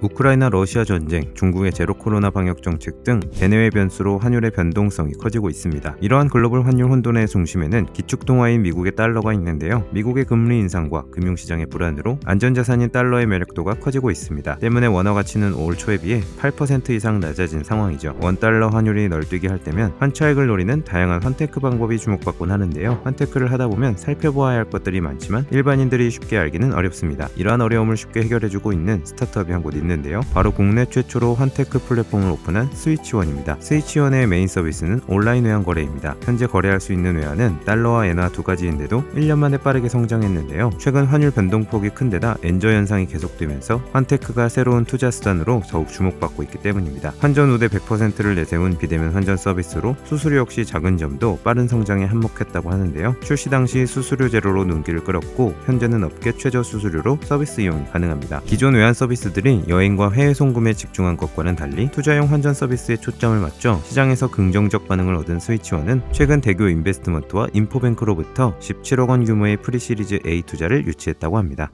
우크라이나 러시아 전쟁, 중국의 제로 코로나 방역 정책 등 대내외 변수로 환율의 변동성이 커지고 있습니다. 이러한 글로벌 환율 혼돈의 중심에는 기축 통화인 미국의 달러가 있는데요. 미국의 금리 인상과 금융시장의 불안으로 안전자산인 달러의 매력도가 커지고 있습니다. 때문에 원화 가치는 올 초에 비해 8% 이상 낮아진 상황이죠. 원달러 환율이 널뛰기 할 때면 환차익을 노리는 다양한 환테크 방법이 주목받곤 하는데요. 환테크를 하다 보면 살펴보아야 할 것들이 많지만 일반인들이 쉽게 알기는 어렵습니다. 이러한 어려움을 쉽게 해결해주고 있는 스타트업이 한곳 있는 데요. 바로 국내 최초로 환테크 플랫폼을 오픈한 스위치원입니다. 스위치원의 메인 서비스는 온라인 외환 거래입니다. 현재 거래할 수 있는 외환은 달러와 엔화 두 가지인데도 1년 만에 빠르게 성장했는데요. 최근 환율 변동폭이 큰 데다 엔저 현상이 계속되면서 환테크가 새로운 투자 수단으로 더욱 주목받고 있기 때문입니다. 환전 우대 100%를 내세운 비대면 환전 서비스로 수수료 역시 작은 점도 빠른 성장에 한몫했다고 하는데요. 출시 당시 수수료 제로로 눈길을 끌었고 현재는 업계 최저 수수료로 서비스 이용이 가능합니다. 기존 외환 서비스들이 여 행과 해외 송금에 집중한 것과는 달리 투자용 환전 서비스에 초점을 맞춰 시장에서 긍정적 반응을 얻은 스위치원은 최근 대교 인베스트먼트와 인포뱅크로부터 17억 원 규모의 프리시리즈 A 투자를 유치했다고 합니다.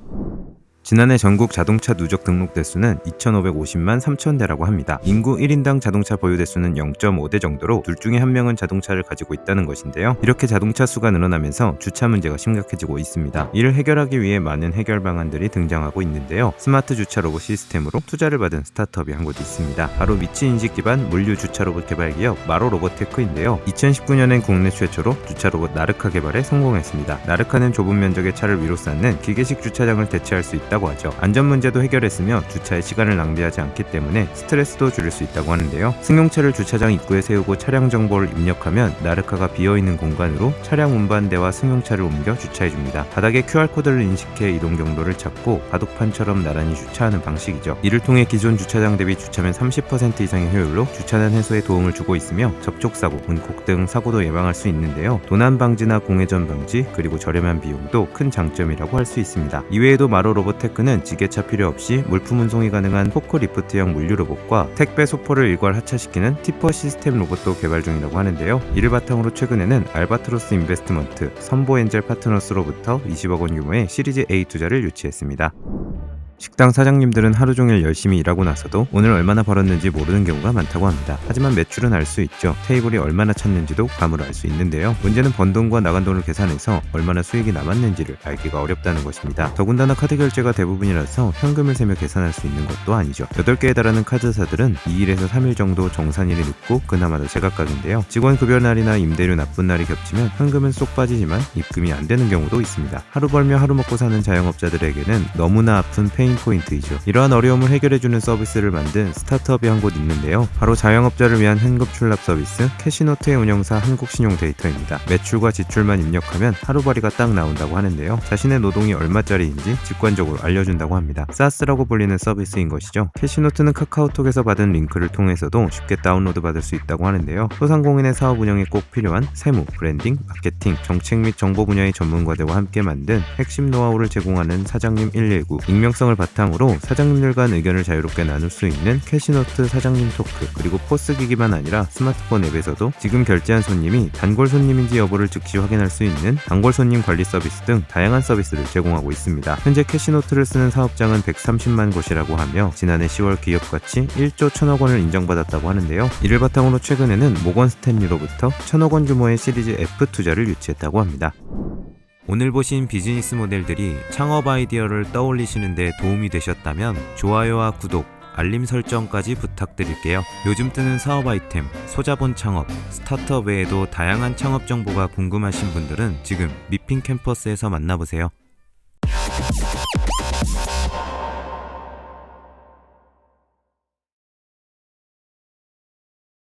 지난해 전국 자동차 누적 등록 대수는 2,550만 3천 대라고 합니다. 인구 1인당 자동차 보유 대수는 0.5대 정도로 둘 중에 한 명은 자동차를 가지고 있다는 것인데요. 이렇게 자동차 수가 늘어나면서 주차 문제가 심각해지고 있습니다. 이를 해결하기 위해 많은 해결 방안들이 등장하고 있는데요. 스마트 주차 로봇 시스템으로 투자를 받은 스타트업이 한 곳 있습니다. 바로 위치 인식 기반 물류 주차 로봇 개발 기업 마로 로보테크인데요. 2019년엔 국내 최초로 주차 로봇 나르카 개발에 성공했습니다. 나르카는 좁은 면적의 차를 위로 쌓는 기계식 주차장을 대체할 수 있다. 있다고 하죠. 안전 문제도 해결했으며 주차에 시간을 낭비하지 않기 때문에 스트레스도 줄일 수 있다고 하는데요. 승용차를 주차장 입구에 세우고 차량 정보를 입력하면 나르카가 비어 있는 공간으로 차량 운반대와 승용차를 옮겨 주차해 줍니다. 바닥에 QR 코드를 인식해 이동 경로를 찾고 바둑판처럼 나란히 주차하는 방식이죠. 이를 통해 기존 주차장 대비 주차면 30% 이상의 효율로 주차난 해소에 도움을 주고 있으며 접촉 사고, 문콕 등 사고도 예방할 수 있는데요. 도난 방지나 공회전 방지 그리고 저렴한 비용도 큰 장점이라고 할 수 있습니다. 이외에도 마로 로봇 테크는 지게차 필요 없이 물품 운송이 가능한 포크리프트형 물류 로봇과 택배 소포를 일괄 하차시키는 티퍼 시스템 로봇도 개발 중이라고 하는데요. 이를 바탕으로 최근에는 알바트로스 인베스트먼트, 선보엔젤 파트너스로부터 20억 원 규모의 시리즈 A 투자를 유치했습니다. 식당 사장님들은 하루 종일 열심히 일하고 나서도 오늘 얼마나 벌었는지 모르는 경우가 많다고 합니다. 하지만 매출은 알 수 있죠. 테이블이 얼마나 찼는지도 감으로 알 수 있는데요. 문제는 번 돈과 나간 돈을 계산해서 얼마나 수익이 남았는지를 알기가 어렵다는 것입니다. 더군다나 카드 결제가 대부분이라서 현금을 세며 계산할 수 있는 것도 아니죠. 8개에 달하는 카드사들은 2일에서 3일 정도 정산일이 늦고 그나마 더 제각각인데요. 직원 급여 날이나 임대료 나쁜 날이 겹치면 현금은 쏙 빠지지만 입금이 안 되는 경우도 있습니다. 하루 벌며 하루 먹고 사는 자영업자들에게는 너무나 아픈 페인 포인트이죠. 이러한 어려움을 해결해주는 서비스를 만든 스타트업이 한 곳 있는데요. 바로 자영업자를 위한 현금 출납 서비스 캐시노트의 운영사 한국신용데이터입니다. 매출과 지출만 입력하면 하루벌이가 딱 나온다고 하는데요. 자신의 노동이 얼마짜리인지 직관적으로 알려준다고 합니다. 사스라고 불리는 서비스인 것이죠. 캐시노트는 카카오톡에서 받은 링크를 통해서도 쉽게 다운로드 받을 수 있다고 하는데요. 소상공인의 사업 운영에 꼭 필요한 세무, 브랜딩, 마케팅, 정책 및 정보 분야의 전문가들과 함께 만든 핵심 노하우를 제공하는 사장님 119 익명성을 바탕으로 사장님들 간 의견을 자유롭게 나눌 수 있는 캐시노트 사장님 토크 그리고 포스 기기만 아니라 스마트폰 앱에서도 지금 결제한 손님이 단골 손님인지 여부를 즉시 확인할 수 있는 단골 손님 관리 서비스 등 다양한 서비스를 제공하고 있습니다. 현재 캐시노트를 쓰는 사업장은 130만 곳이라고 하며 지난해 10월 기업 가치 1조 1000억 원을 인정받았다고 하는데요. 이를 바탕으로 최근에는 모건 스탠리로부터 1000억 원 규모의 시리즈 F 투자를 유치했다고 합니다. 오늘 보신 비즈니스 모델들이 창업 아이디어를 떠올리시는데 도움이 되셨다면 좋아요와 구독, 알림 설정까지 부탁드릴게요. 요즘 뜨는 사업 아이템, 소자본 창업, 스타트업 외에도 다양한 창업 정보가 궁금하신 분들은 지금 미핑 캠퍼스에서 만나보세요.